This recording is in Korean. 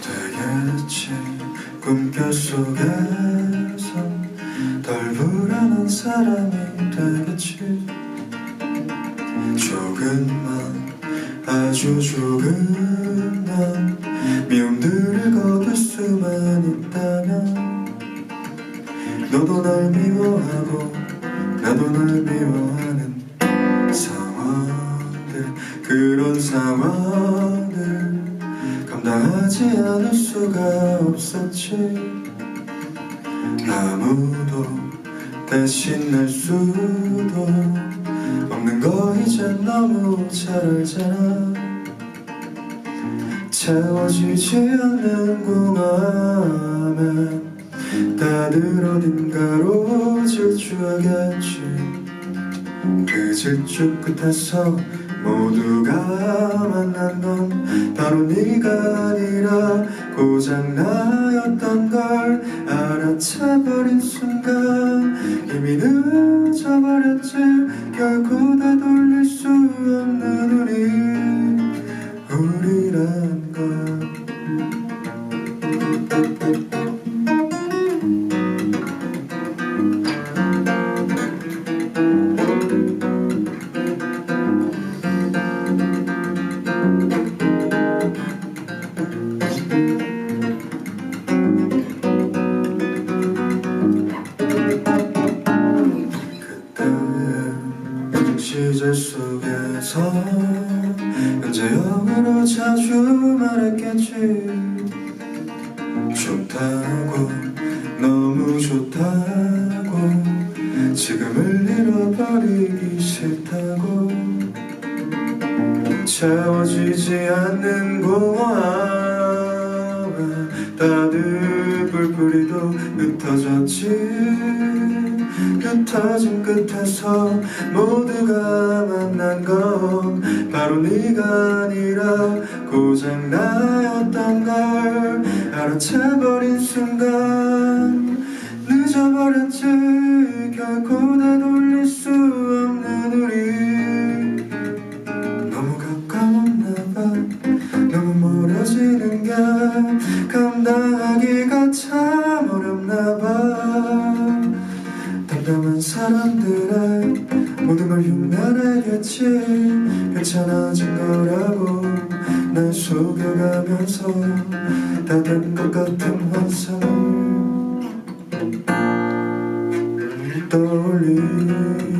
되겠지 꿈결 속에서 덜 불안한 사람이 되겠지. 조금만 아주 조금만 미움들을 거둘 수만 있다면 너도 날 미워하고 나도 날 미워하는 상황들 그런 상황들 감당하지 않을 수가 없었지. 아무도 대신할 수도 없는 거 이제 너무 잘 알잖아. 채워지지 않는 공허함에 다들 어딘가로 질주하겠지 그 질주 끝에서 모두가 만난 건 바로 네가 아니라 고장 나였던 걸 알아차버린 순간 이미 늦어버렸지. 결코 다 돌릴 수 없는 우리 우리란 시절 속에서 현재형으로 자주 말했겠지. 좋다고 너무 좋다고 지금을 잃어버리기 싫다고. 채워지지 않는 공허함에 다들 뿔뿔이도 흩어졌지 흩어진 끝에서 모두가 만난 건 바로 네가 아니라 고장 나였던 걸 알아채버린 순간 늦어버렸지 결코 담담한 사람들의 모든 걸 흉내내겠지. 괜찮아진 거라고 날 속여가면서 다 된 것 같은 환상을 떠올리